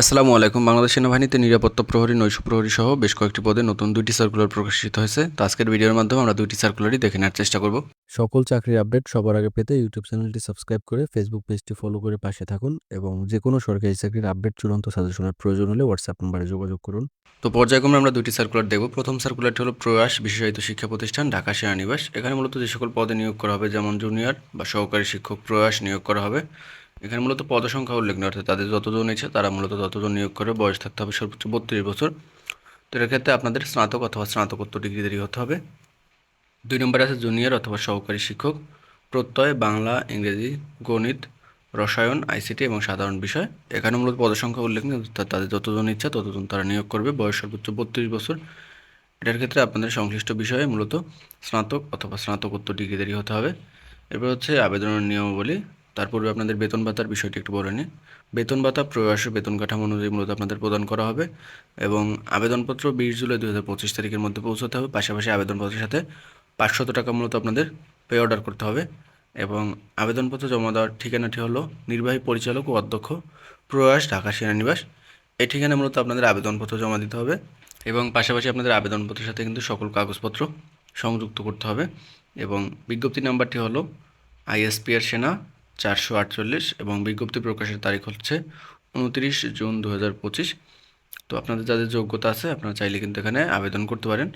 আসসালামু আলাইকুম। বাংলাদেশ সেনাবাহিনীতে নিরাপত্তা প্রহরী নৈশ প্রহরী সহ বেশ কয়েকটি পদে নতুন দুইটি সার্কুলার প্রকাশিত হয়েছে। তো আজকের ভিডিওর মাধ্যমে আমরা দুইটি সার্কুলারই দেখে নেওয়ার চেষ্টা করব। সকল চাকরির আপডেট সবার আগে পেতে ইউটিউব চ্যানেলটি সাবস্ক্রাইব করে ফেসবুক পেজটি ফলো করে পাশে থাকুন এবং যে কোনো সরকারি চাকরির আপডেট চূড়ান্ত সাজেশনের প্রয়োজন হলে হোয়াটসঅ্যাপ নম্বরে যোগাযোগ করুন। তো পর্যায়ক্রমে আমরা দুইটি সার্কুলার দেখব। প্রথম সার্কুলারটি হলো প্রয়াস বিশেষায়িত শিক্ষা প্রতিষ্ঠান ঢাকা সেনানিবাস। এখানে মূলত যে সকল পদে নিয়োগ করা হবে যেমন জুনিয়র বা সহকারী শিক্ষক প্রয়াস নিয়োগ করা হবে। এখানে মূলত পদসংখ্যা উল্লেখ নেই, অর্থাৎ তাদের যতজন ইচ্ছে তারা মূলত ততজন নিয়োগ করে, বয়স থাকতে হবে সর্বোচ্চ বত্রিশ বছর। তো এর ক্ষেত্রে আপনাদের স্নাতক অথবা স্নাতকোত্তর ডিগ্রিধারী হতে হবে। দুই নম্বরে আছে জুনিয়র অথবা সহকারী শিক্ষক, প্রত্যয়, বাংলা, ইংরেজি, গণিত, রসায়ন, আইসিটি এবং সাধারণ বিষয়। এখানে মূলত পদসংখ্যা উল্লেখ নেই তাদের যতজন ইচ্ছা ততজন তারা নিয়োগ করবে, বয়স সর্বোচ্চ বত্রিশ বছর। এটার ক্ষেত্রে আপনাদের সংশ্লিষ্ট বিষয়ে মূলত স্নাতক অথবা স্নাতকোত্তর ডিগ্রিধারী হতে হবে। এরপর হচ্ছে আবেদনের নিয়মাবলী। তার পূর্বে আপনাদের বেতন ভাতার বিষয়টি একটু বলে নিই। বেতন ভাতা প্রয়াসে বেতন কাঠামো অনুযায়ী মূলত আপনাদের প্রদান করা হবে এবং আবেদনপত্র বিশ জুলাই দু হাজার পঁচিশ তারিখের মধ্যে পৌঁছতে হবে। পাশাপাশি আবেদনপত্রের সাথে পাঁচশত টাকা মূলত আপনাদের পে অর্ডার করতে হবে এবং আবেদনপত্র জমা দেওয়ার ঠিকানাটি হলো নির্বাহী পরিচালক ও অধ্যক্ষ প্রয়াস ঢাকা সেনানিবাস। এই ঠিকানায় মূলত আপনাদের আবেদনপত্র জমা দিতে হবে এবং পাশাপাশি আপনাদের আবেদনপত্রের সাথে কিন্তু সকল কাগজপত্র সংযুক্ত করতে হবে এবং বিজ্ঞপ্তি নাম্বারটি হলো আইএসপিআর সেনা চারশো আটচল্লিশ এবং বিজ্ঞপ্তি প্রকাশের তারিখ হচ্ছে উনত্রিশ জুন দু হাজার পঁচিশ। তো আপনাদের যাদের যোগ্যতা আছে, আপনারা চাইলে কিন্তু এখানে আবেদন করতে পারেন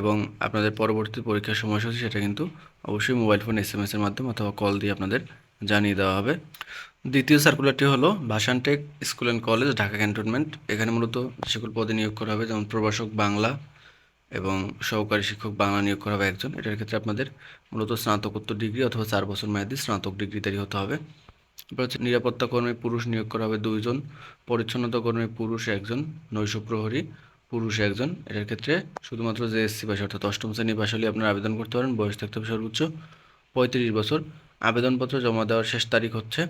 এবং আপনাদের পরবর্তী পরীক্ষার সময়সূচি সেটা কিন্তু অবশ্যই মোবাইল ফোন এস এম এসের মাধ্যমে অথবা কল দিয়ে আপনাদের জানিয়ে দেওয়া হবে। দ্বিতীয় সার্কুলারটি হলো Bhashantek school and college, Dhaka cantonment. এখানে মূলত যে সকল পদে নিয়োগ করা হবে, যেমন প্রভাষক বাংলা এবং সহকারী শিক্ষক বাংলা নিয়োগ করা হবে একজন। এটার ক্ষেত্রে আপনাদের মূলত স্নাতকোত্তর ডিগ্রি অথবা চার বছর মেয়াদি স্নাতক ডিগ্রিধারী হতে হবে। এরপর হচ্ছে নিরাপত্তা কর্মী পুরুষ নিয়োগ করা হবে দুইজন, পরিচ্ছন্নতা কর্মী পুরুষ একজন, নৈশ প্রহরী পুরুষ একজন। এটার ক্ষেত্রে শুধুমাত্র যে এসসি পাশে অর্থাৎ অষ্টম শ্রেণি পাশ হলে আপনারা আবেদন করতে পারেন, বয়স থাকতে হবে সর্বোচ্চ পঁয়ত্রিশ বছর। আবেদনপত্র জমা দেওয়ার শেষ তারিখ হচ্ছে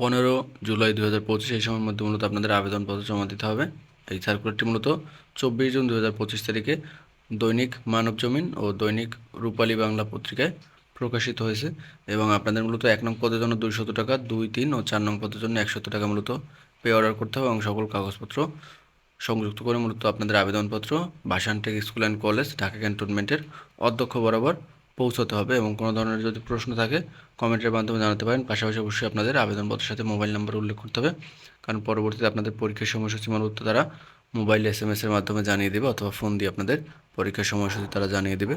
পনেরো জুলাই দু হাজার পঁচিশ। এই সময়ের মধ্যে মূলত আপনাদের আবেদনপত্র জমা দিতে হবে। এই সার্কুলারটি মূলত চব্বিশ জুন দু হাজার পঁচিশ তারিখে দৈনিক মানব জমিন ও দৈনিক রূপালী বাংলা পত্রিকায় প্রকাশিত হয়েছে এবং আপনাদের মূলত এক নং পদের জন্য দুইশত টাকা, দুই, তিন ও চার নং পদের জন্য একশত টাকা মূলত পে অর্ডার করতে হবে এবং সকল কাগজপত্র সংযুক্ত করে মূলত আপনাদের আবেদনপত্র Bhashantek school and college, Dhaka ক্যান্টনমেন্টের অধ্যক্ষ বরাবর পৌঁছতে হবে এবং কোনো ধরনের যদি প্রশ্ন থাকে, কমেন্টের মাধ্যমে জানাতে পারেন। পাশাপাশি অবশ্যই আপনাদের আবেদনপত্রের সাথে মোবাইল নাম্বার উল্লেখ করতে হবে। কারণ পরবর্তীতে আপনাদের পরীক্ষার সময়সূচি মানবত্ব তারা মোবাইল এস এম এর মাধ্যমে জানিয়ে দেবে অথবা ফোন দিয়ে আপনাদের পরীক্ষার সময়সূচি তারা জানিয়ে দেবে।